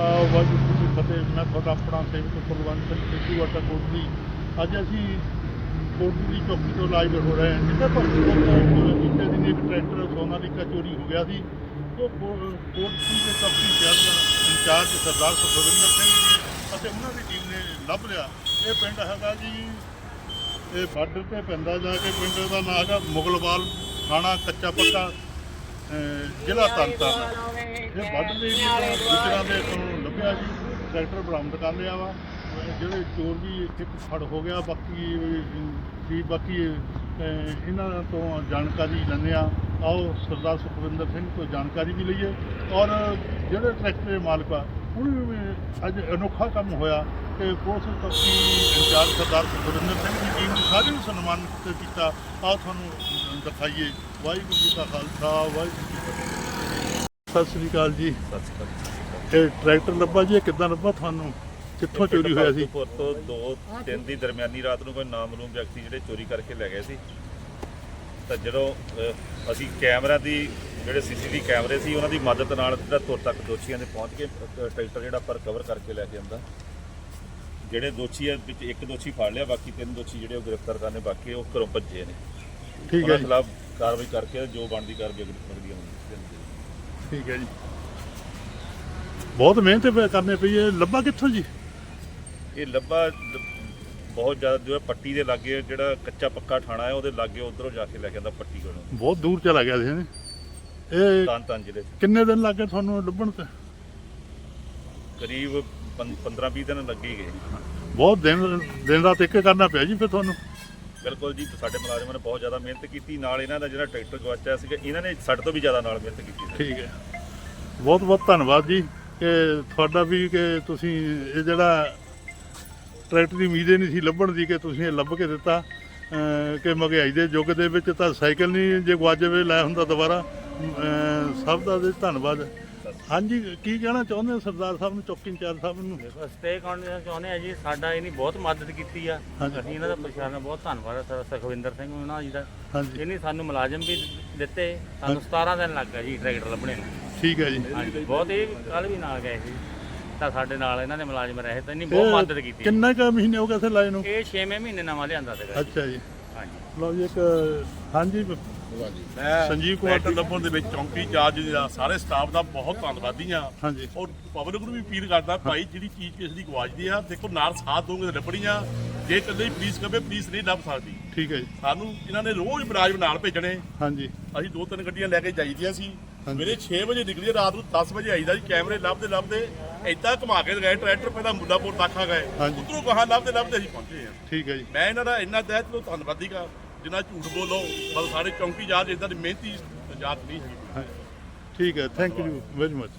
ਵਾਹਿਗੁਰੂ ਜੀ ਕੀ ਫਤਿਹ। ਮੈਂ ਤੁਹਾਡਾ ਆਪਣਾ ਸੇਵਕ ਕੁਲਵੰਤ ਸਿੰਘ ਸਿੱਧੂ ਵਾਟਾ ਕੋਟਲੀ ਅੱਜ ਅਸੀਂ ਕੋਟਲੀ ਦੀ ਚੌਕੀ ਤੋਂ ਲਾਈਵ ਹੋ ਰਹੇ ਹਾਂ। ਜਿੱਥੇ ਪਰ ਜਿੱਥੇ ਦਿਨ ਇੱਕ ਟਰੈਕਟਰ ਸੋਨਾ ਸੋਨਾਲੀਕਾ ਚੋਰੀ ਹੋ ਗਿਆ ਸੀ। ਉਹ ਕੋ- ਕੋਟਲੀ ਦੇ ਚੌਕੀ ਜੱਜ ਇੰਚਾਰਜ ਸਰਦਾਰ ਸੁਖਵਿੰਦਰ ਸਿੰਘ ਜੀ ਅਤੇ ਉਹਨਾਂ ਦੀ ਟੀਮ ਨੇ ਲੱਭ ਲਿਆ। ਇਹ ਪਿੰਡ ਹੈਗਾ ਜੀ, ਇਹ ਬਾਰਡਰ ਤੇ ਪੈਂਦਾ ਜਾ ਕੇ ਪਿੰਡ ਦਾ ਨਾਂ ਹੈਗਾ ਮੁਗਲਵਾਲ, ਥਾਣਾ ਕੱਚਾ ਪੱਕਾ। ਜ਼ਿਲ੍ਹਾ ਤਰਨਤਾਰਨ ਇਹ ਵੱਢ ਦੇ ਗੁਜਰਾਂ ਦੇ ਤੋਂ ਲੱਭਿਆ ਜੀ। ਟਰੈਕਟਰ ਬਰਾਮਦ ਕਰ ਲਿਆ ਵਾ। ਜਿਹੜੇ ਚੋਰ ਵੀ ਇੱਥੇ ਫੜ ਹੋ ਗਿਆ ਬਾਕੀ ਵੀ ਬਾਕੀ ਇਹਨਾਂ ਤੋਂ ਜਾਣਕਾਰੀ ਲੈਂਦੇ ਆ ਆਓ ਸਰਦਾਰ ਸੁਖਵਿੰਦਰ ਸਿੰਘ ਤੋਂ ਜਾਣਕਾਰੀ ਵੀ ਲਈਏ। ਔਰ ਜਿਹੜੇ ਟਰੈਕਟਰ ਦੇ ਮਾਲਕ ਆ ਵੀ ਅੱਜ ਅਨੋਖਾ ਕੰਮ ਹੋਇਆ ਕਿ ਪੁਲਿਸ ਚੌਕੀ ਇੰਚਾਰਜ ਸਰਦਾਰ ਸੁਖਵਿੰਦਰ ਸਿੰਘ ਦੀ ਟੀਮ ਨੇ ਸਾਰੇ ਨੂੰ ਸਨਮਾਨਿਤ ਕੀਤਾ। ਆਓ ਤੁਹਾਨੂੰ ਦਿਖਾਈਏ। ਵਾਹਿਗੁਰੂ ਜੀ ਕਾ ਖਾਲਸਾ ਵਾਹਿਗੁਰੂ ਜੀ ਕੀ ਫਤਿਹ। ਸਤਿ ਸ੍ਰੀ ਅਕਾਲ ਜੀ। ਇਹ ਟਰੈਕਟਰ ਲੱਭਾ ਜੀ ਇਹ ਕਿੱਦਾਂ ਲੱਭਾ ਤੁਹਾਨੂੰ? ਕਿੱਥੋਂ ਚੋਰੀ ਹੋਇਆ ਸੀ? ਪੁਰ ਤੋਂ ਦੋ ਤਿੰਨ ਦੀ ਦਰਮਿਆਨੀ ਰਾਤ ਨੂੰ ਕੋਈ ਨਾਮਲੂਮ ਵਿਅਕਤੀ ਜਿਹੜੇ ਚੋਰੀ ਕਰਕੇ ਲੈ ਗਏ ਸੀ। ਤਾਂ ਜਦੋਂ ਅਸੀਂ ਕੈਮਰਾ ਦੀ ਜਿਹੜੇ ਸੀਸੀਟੀਵੀ ਕੈਮਰੇ ਸੀ ਉਹਨਾਂ ਦੀ ਮਦਦ ਨਾਲ ਜਿਹੜਾ ਤੁਰ ਤੱਕ ਦੋਸ਼ੀਆਂ ਦੇ ਪਹੁੰਚ ਕੇ ਟਰੈਕਟਰ ਜਿਹੜਾ ਪਰ ਕਵਰ ਕਰਕੇ ਲੈ ਕੇ ਆਂਦਾ। ਜਿਹੜੇ ਦੋਸ਼ੀ ਆ ਵਿੱਚ ਇੱਕ ਦੋਸ਼ੀ ਫੜ ਲਿਆ ਬਾਕੀ ਤਿੰਨ ਦੋਸ਼ੀ ਜਿਹੜੇ ਉਹ ਗ੍ਰਿਫਤਾਰ ਕਰਨੇ ਬਾਕੀ ਉਹ ਘਰੋਂ ਭੱਜੇ ਨੇ। ਠੀਕ ਹੈ ਉਹਨਾਂ ਜੀ। ਖਿਲਾਫ ਕਾਰਵਾਈ ਕਰਕੇ ਜੋ ਬਣਦੀ ਕਾਰਵਾਈ ਅਗਲੀ ਅਗਲੀ ਹੋਣੀ ਠੀਕ ਹੈ ਜੀ। ਬਹੁਤ ਮਿਹਨਤ ਪੈ- ਕਰਨੀ ਪਈ ਹੈ। ਲੱਭਾ ਕਿੱਥੋਂ ਜੀ? ਇਹ ਲੱਭਾ ਲ- ਬਹੁਤ ਜ਼ਿਆਦਾ ਜੋ ਹੈ ਪੱਟੀ ਦੇ ਲਾਗੇ ਜਿਹੜਾ ਕੱਚਾ ਪੱਕਾ ਥਾਣਾ ਹੈ ਉਹਦੇ ਲਾਗੇ ਉਧਰੋਂ ਜਾ ਕੇ ਲੈ ਕੇ ਆਂਦਾ ਪੱਟੀ ਕੋਲੋਂ। ਬਹੁਤ ਦੂਰ ਚਲਾ ਗਿਆ ਸੀ ਇਹਨੇ। ਇਹ ਤਨ ਜ਼ਿਲ੍ਹੇ 'ਚ। ਕਿੰਨੇ ਦਿਨ ਲੱਗੇ ਤੁਹਾਨੂੰ ਲੱਭਣ ਤੇ? ਕਰੀਬ 15-20 ਦਿਨ ਲੱਗੇ ਗਏ। ਬਹੁਤ ਦਿਨ ਦਿਨ ਰਾਤ ਇੱਕ ਕਰਨਾ ਪਿਆ ਜੀ ਫਿਰ ਤੁਹਾਨੂੰ? ਬਿਲਕੁਲ ਜੀ ਸਾਡੇ ਮੁਲਾਜ਼ਮਾਂ ਨੇ ਬਹੁਤ ਜ਼ਿਆਦਾ ਮਿਹਨਤ ਕੀਤੀ। ਨਾਲ ਇਹਨਾਂ ਦਾ ਜਿਹੜਾ ਟਰੈਕਟਰ ਗਵਾਚਿਆ ਸੀਗਾ ਇਹਨਾਂ ਨੇ ਸਾਡੇ ਤੋਂ ਵੀ ਜ਼ਿਆਦਾ ਨਾਲ ਮਿਹਨਤ ਕੀਤੀ ਠੀਕ ਹੈ। ਬਹੁਤ ਬਹੁਤ ਧੰਨਵਾਦ ਜੀ ਕਿ ਤੁਹਾਡਾ ਵੀ ਕਿ ਤੁਸੀਂ ਇਹ ਜਿਹੜਾ ਟਰੈਕਟਰ ਦੀ ਉਮੀਦ ਨਹੀਂ ਸੀ ਲੱਭਣ ਦੀ ਕਿ ਤੁਸੀਂ ਇਹ ਲੱਭ ਕੇ ਦਿੱਤਾ। ਕਿ ਮਹਿੰਗਾਈ ਦੇ ਯੁੱਗ ਦੇ ਵਿੱਚ ਤਾਂ ਸਾਈਕਲ ਨਹੀਂ ਜੇ ਗਵਾਚ ਜਾਵੇ ਲੈ ਹੁੰਦਾ ਦੁਬਾਰਾ। ਸਭ ਦਾ ਜੀ ਧੰਨਵਾਦ। ਹਾਂਜੀ ਕੀ ਕਹਿਣਾ ਚਾਹੁੰਦੇ ਹੋ ਸਰਦਾਰ ਸਾਹਿਬ ਨੂੰ ਚੌਕੀ ਇੰਚਾਰਜ ਸਾਹਿਬ ਨੂੰ? ਸਟੇ ਕਰਨ ਚਾਹੁੰਦੇ ਆ ਜੀ ਸਾਡਾ ਇਹਨੀ ਬਹੁਤ ਮਦਦ ਕੀਤੀ ਆ। ਅਸੀਂ ਇਹਨਾਂ ਦਾ ਪ੍ਰਸ਼ਾਸਨ ਦਾ ਬਹੁਤ ਧੰਨਵਾਦ ਹੈ ਸਰ ਸੁਖਵਿੰਦਰ ਸਿੰਘ ਉਹਨਾਂ ਜੀ ਦਾ। ਇਹਨੇ ਸਾਨੂੰ ਮੁਲਾਜ਼ਮ ਵੀ ਦਿੱਤੇ ਸਾਨੂੰ 17 ਦਿਨ ਲੱਗ ਜੀ ਟਰੈਕਟਰ ਲੱਭਣੇ ਨੂੰ। ਠੀਕ ਹੈ ਜੀ। ਬਹੁਤ ਇਹ ਕੱਲ ਵੀ ਨਾਲ ਗਏ ਸੀ। ਤਾਂ ਸਾਡੇ ਨਾਲ ਇਹਨਾਂ ਦੇ ਮੁਲਾਜ਼ਮ ਰਹੇ ਤਾਂ ਇਹਨੀ ਬਹੁਤ ਮਦਦ ਕੀਤੀ। ਕਿੰਨਾ ਕੁ ਮਹੀਨੇ ਹੋ ਗਏ ਇੱਥੇ ਲਾਏ ਨੂੰ? ਇਹ 6ਵੇਂ ਮਹੀਨੇ ਨਵਾਂ ਲਿਆਂਦਾ ਸੀਗਾ। ਅੱਛਾ ਜੀ। ਲਓ ਜੀ ਇੱਕ ਹਾਂਜੀ ਮੈਂ ਸੰਜੀਵ ਕੁਮਾਰ ਲੱਭਣ ਦੇ ਵਿੱਚ ਚੌਂਕੀ ਚਾਰਜ ਦਾ ਸਾਰੇ ਸਟਾਫ ਦਾ ਬਹੁਤ ਧੰਨਵਾਦੀ ਆ ਹਾਂਜੀ। ਔਰ ਪਬਲਿਕ ਨੂੰ ਵੀ ਅਪੀਲ ਕਰਦਾ ਭਾਈ ਜਿਹੜੀ ਚੀਜ਼ ਕਿਸੇ ਦੀ ਗਵਾਚਦੀ ਆ ਦੇਖੋ ਨਾਲ ਸਾਥ ਦੋਗੇ ਤਾਂ ਲੱਭਣੀ ਆ। ਜੇ ਇਕੱਲੇ ਹੀ ਪੁਲਿਸ ਕਵੇ ਪੁਲਿਸ ਨਹੀਂ ਲੱਭ ਸਕਦੀ। ਠੀਕ ਹੈ ਜੀ। ਸਾਨੂੰ ਇਹਨਾਂ ਨੇ ਰੋਜ਼ ਮੁਲਾਜ਼ਮ ਨਾਲ ਭੇਜਣੇ। ਹਾਂਜੀ। ਅਸੀਂ ਦੋ ਤਿੰਨ ਗੱਡੀਆਂ ਲੈ ਕੇ ਜਾਈਦੀਆਂ ਸੀ। ਮੇਰੇ 6 ਵਜੇ ਨਿਕਲੀ ਰਾਤ ਨੂੰ 10 ਵਜੇ ਆਈਦਾ ਜੀ ਕੈਮਰੇ ਲੱਭਦੇ ਲੱਭਦੇ ਏਦਾਂ ਘੁਮਾ ਕੇ ਗਏ ਟਰੈਕਟਰ ਪਹਿਲਾਂ ਮੁੱਲਾਪੁਰ ਤੱਕ ਆ ਗਏ। ਉਧਰੋਂ ਕਹਾਂ ਲੱਭਦੇ ਲੱਭਦੇ ਅਸੀਂ ਪਹੁੰਚੇ ਆ ਠੀਕ ਹੈ ਜੀ। ਮੈਂ ਇਹਨਾਂ ਦਾ ਇੰਨਾ ਤਹਿ ਚਲੋ ਧੰਨਵਾਦੀ ਕਾ ਜਿੰਨਾ ਝੂਠ ਬੋਲੋ, ਬਸ ਸਾਡੇ ਚੌਂਕੀ ਜਾਜ ਇਦਾਂ ਦੀ ਮਿਹਨਤੀ ਜਾਤ ਨਹੀਂ ਹੈਗੀ। ਠੀਕ ਹੈ ਥੈਂਕ ਯੂ ਵੈਰੀ ਮਚ